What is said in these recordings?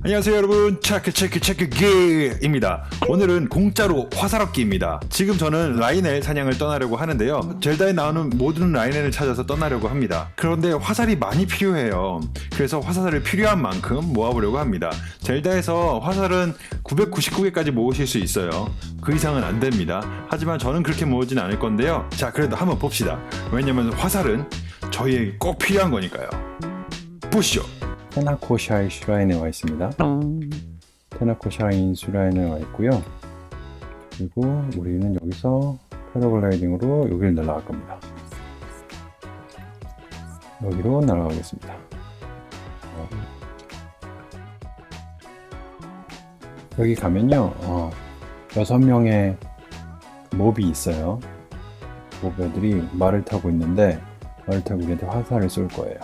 안녕하세요 여러분. 체크 체크 체크 기입니다. 오늘은 공짜로 화살업기입니다. 지금 저는 라인엘 사냥을 떠나려고 하는데요. 젤다에 나오는 모든 라인엘을 찾아서 떠나려고 합니다. 그런데 화살이 많이 필요해요. 그래서 화살을 필요한 만큼 모아보려고 합니다. 젤다에서 화살은 999개까지 모으실 수 있어요. 그 이상은 안 됩니다. 하지만 저는 그렇게 모으진 않을 건데요. 자 그래도 한번 봅시다. 왜냐면 화살은 저희에게 꼭 필요한 거니까요. 보시죠 테나코샤이 슈라인에 와 있습니다. 테나코샤인 슈라인에 와 있고요. 그리고 우리는 여기서 패러글라이딩으로 여기를 날아갈 겁니다. 여기로 날아가겠습니다. 어. 여기 가면요, 어, 6명의 몹이 있어요. 몹애들이 말을 타고 있는데, 말을 타고 우리한테 화살을 쏠 거예요.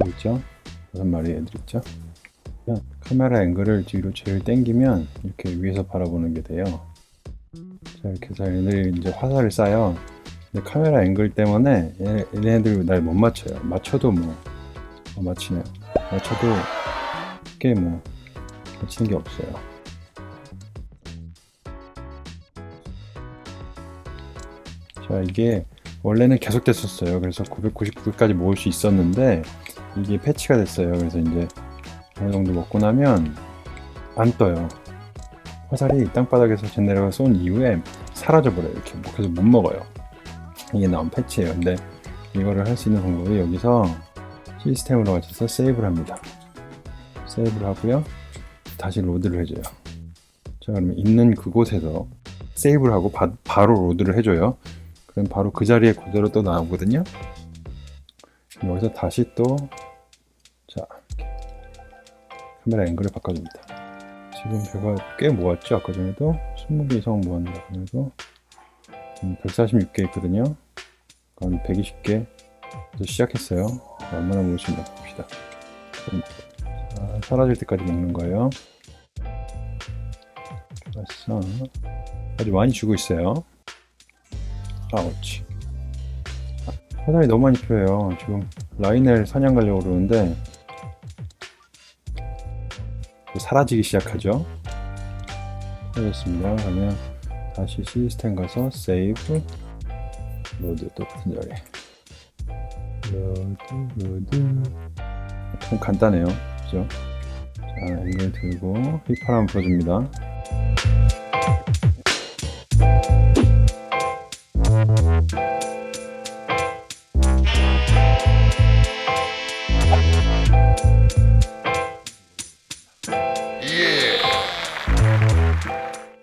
여기 있 죠? 여섯 마리 애들 있죠? 그냥 카메라 앵글을 뒤로 제일 당기면 이렇게 위에서 바라보는 게 돼요. 자, 이렇게 해서 얘네들이 이제 화살을 쏴요. 근데 카메라 앵글 때문에 얘, 얘네들 날 못 맞춰요. 맞춰도 뭐, 어, 맞히네요. 맞춰도 크게 뭐, 맞히는 게 없어요. 자, 이게 원래는 계속 됐었어요. 그래서 999개까지 모을 수 있었는데, 이게 패치가 됐어요. 그래서 이제 어느 정도 먹고 나면 안 떠요. 화살이 땅바닥에서 젠네라가 쏜 이후에 사라져버려요. 이렇게 그래서 못 먹어요. 이게 나온 패치예요. 근데 이거를 할 수 있는 방법이 여기서 시스템으로 가셔서 세이브를 합니다. 세이브를 하고요. 다시 로드를 해줘요. 자 그러면 있는 그곳에서 세이브를 하고 바, 바로 로드를 해줘요. 그럼 바로 그 자리에 그대로 또 나오거든요. 여기서 다시 또, 자, 이렇게 카메라 앵글을 바꿔줍니다. 지금 제가 꽤 모았죠? 아까 전에도 20개 이상 모았는데, 그래도 146개 있거든요. 그럼 120개 에서 시작했어요. 자, 얼마나 있나 봅시다. 자, 사라질 때까지 먹는 거예요. 좋았어. 아주 많이 주고 있어요. 아, 옳지. 화살이 너무 많이 필요해요. 지금 라인을 사냥 가려고 그러는데 사라지기 시작하죠. 그렇습니다. 그러면 다시 시스템 가서 세이브 로드 똑같은 자리 로드 로드 참 간단해요. 그죠? 자, 앵글 들고 휘파람 불어줍니다.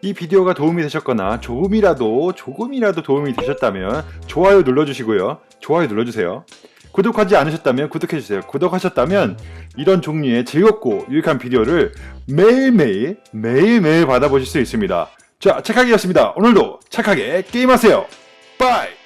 이 비디오가 도움이 되셨거나 조금이라도 조금이라도 도움이 되셨다면 좋아요 눌러주시고요. 좋아요 눌러주세요. 구독하지 않으셨다면 구독해주세요. 구독하셨다면 이런 종류의 즐겁고 유익한 비디오를 매일매일 매일매일 받아보실 수 있습니다. 자 착하게였습니다. 오늘도 착하게 게임하세요. 빠이